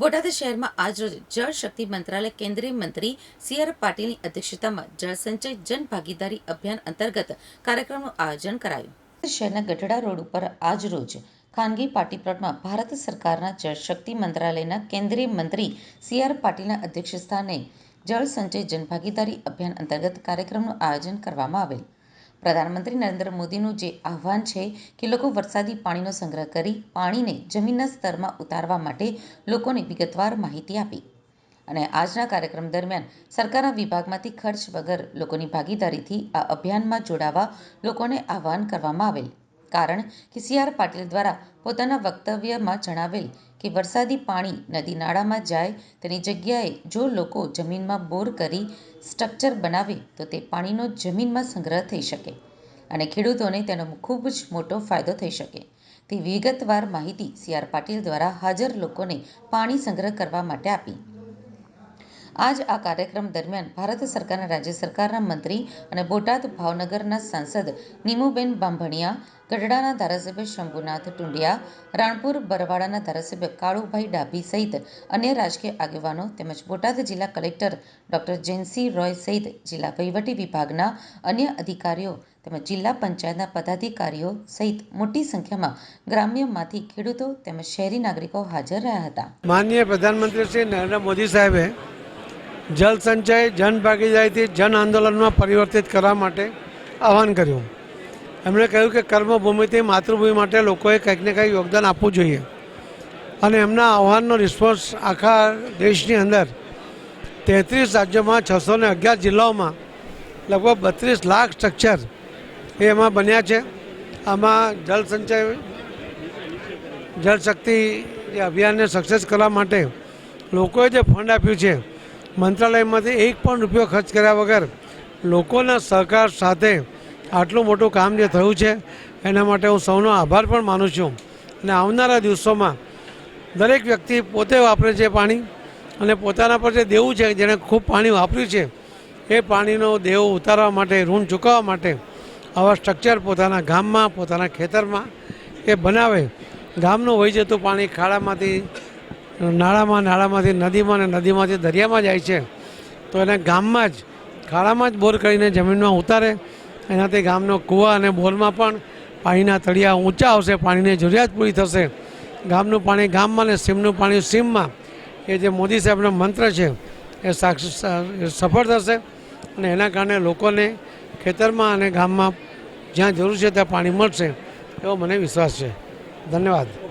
બોટાદ શહેરમાં આજરોજ જળ શક્તિ મંત્રાલય કેન્દ્રીય મંત્રી સી આર પાટીલની અધ્યક્ષતામાં જળસંચય જન ભાગીદારી અભિયાન અંતર્ગત કાર્યક્રમનું આયોજન કરાયું. શહેરના ગઢડા રોડ ઉપર આજરોજ ખાનગી પાર્ટી પ્લોટમાં ભારત સરકારના જળશક્તિ મંત્રાલયના કેન્દ્રીય મંત્રી સી આર પાટીલના અધ્યક્ષસ્થાને જળ સંચય જનભાગીદારી અભિયાન અંતર્ગત કાર્યક્રમનું આયોજન કરવામાં આવેલ. પ્રધાનમંત્રી નરેન્દ્ર મોદીનું જે આહ્વાન છે કે લોકો વરસાદી પાણીનો સંગ્રહ કરી પાણીને જમીનના સ્તરમાં ઉતારવા માટે લોકોને વિગતવાર માહિતી આપી. અને આજના કાર્યક્રમ દરમિયાન સરકારના વિભાગમાંથી ખર્ચ વગર લોકોની ભાગીદારીથી આ અભિયાનમાં જોડાવા લોકોને આહ્વાન કરવામાં આવેલ. કારણ કે સી આર પાટીલ દ્વારા પોતાના વક્તવ્યમાં જણાવેલ કે વરસાદી પાણી નદી નાળામાં જાય તેની જગ્યાએ જો લોકો જમીનમાં બોર કરી સ્ટ્રક્ચર બનાવે તો તે પાણીનો જમીનમાં સંગ્રહ થઈ શકે અને ખેડૂતોને તેનો ખૂબ જ મોટો ફાયદો થઈ શકે. તે વિગતવાર માહિતી સી આર પાટીલ દ્વારા હાજર લોકોને પાણી સંગ્રહ કરવા માટે આપી. આજ આ કાર્યક્રમ દરમિયાન ભારત સરકારના રાજ્ય સરકારના મંત્રી અને બોટાદ ભાવનગરના સાંસદ નીમુબેન બાંભણિયા, ગઢડાના ધારાસભ્ય શંભુનાથ ટુંડિયા, રાણપુર બરવાડાના ધારાસભ્ય કાળુભાઈ ડાભી સહિત અન્ય રાજકીય આગેવાનો તેમજ બોટાદ જિલ્લા કલેક્ટર ડોક્ટર જયંતસિંહ રોય સહિત જિલ્લા વહીવટી વિભાગના અન્ય અધિકારીઓ તેમજ જિલ્લા પંચાયતના પદાધિકારીઓ સહિત મોટી સંખ્યામાં ગ્રામ્યમાંથી ખેડૂતો તેમજ શહેરી નાગરિકો હાજર રહ્યા હતા. માનનીય પ્રધાનમંત્રી શ્રી નરેન્દ્ર મોદી સાહેબે જલ સંચય, જન ભાગીદારીથી જન આંદોલનમાં પરિવર્તિત કરવા માટે આહવાન કર્યું. એમણે કહ્યું કે કર્મભૂમિથી માતૃભૂમિ માટે લોકોએ કંઈક ને કંઈક યોગદાન આપવું જોઈએ. અને એમના આહવાનનો રિસ્પોન્સ આખા દેશની અંદર તેત્રીસ રાજ્યોમાં છસો ને અગિયાર જિલ્લાઓમાં લગભગ બત્રીસ લાખ સ્ટ્રક્ચર એ એમાં બન્યા છે. આમાં જલ સંચય જળશક્તિ જે અભિયાનને સક્સેસ કરવા માટે લોકોએ જે ફંડ આપ્યું છે મંત્રાલયમાંથી એક પણ રૂપિયો ખર્ચ કર્યા વગર લોકોના સહકાર સાથે આટલું મોટું કામ જે થયું છે, એના માટે હું સૌનો આભાર પણ માનું છું. અને આવનારા દિવસોમાં દરેક વ્યક્તિ પોતે વાપરે છે પાણી અને પોતાના પર જે દેવું છે, જેણે ખૂબ પાણી વાપર્યું છે, એ પાણીનો દેવો ઉતારવા માટે, ઋણ ચૂકવવા માટે આવા સ્ટ્રક્ચર પોતાના ગામમાં, પોતાના ખેતરમાં એ બનાવે. ગામનું વહી જતું પાણી ખાડામાંથી નાળામાં, નાળામાંથી નદીમાં અને નદીમાંથી દરિયામાં જાય છે, તો એને ગામમાં જ, ખાડામાં જ બોર કરીને જમીનમાં ઉતારે. એનાથી ગામનો કૂવા અને બોરમાં પણ પાણીના તળિયા ઊંચા આવશે, પાણીની જરૂરિયાત પૂરી થશે. ગામનું પાણી ગામમાં અને સીમનું પાણી સીમમાં. એ જે મોદી સાહેબનો મંત્ર છે, એ સાક્ષ સફળ થશે અને એના કારણે લોકોને ખેતરમાં અને ગામમાં જ્યાં જરૂર છે ત્યાં પાણી મળશે, એવો મને વિશ્વાસ છે. ધન્યવાદ.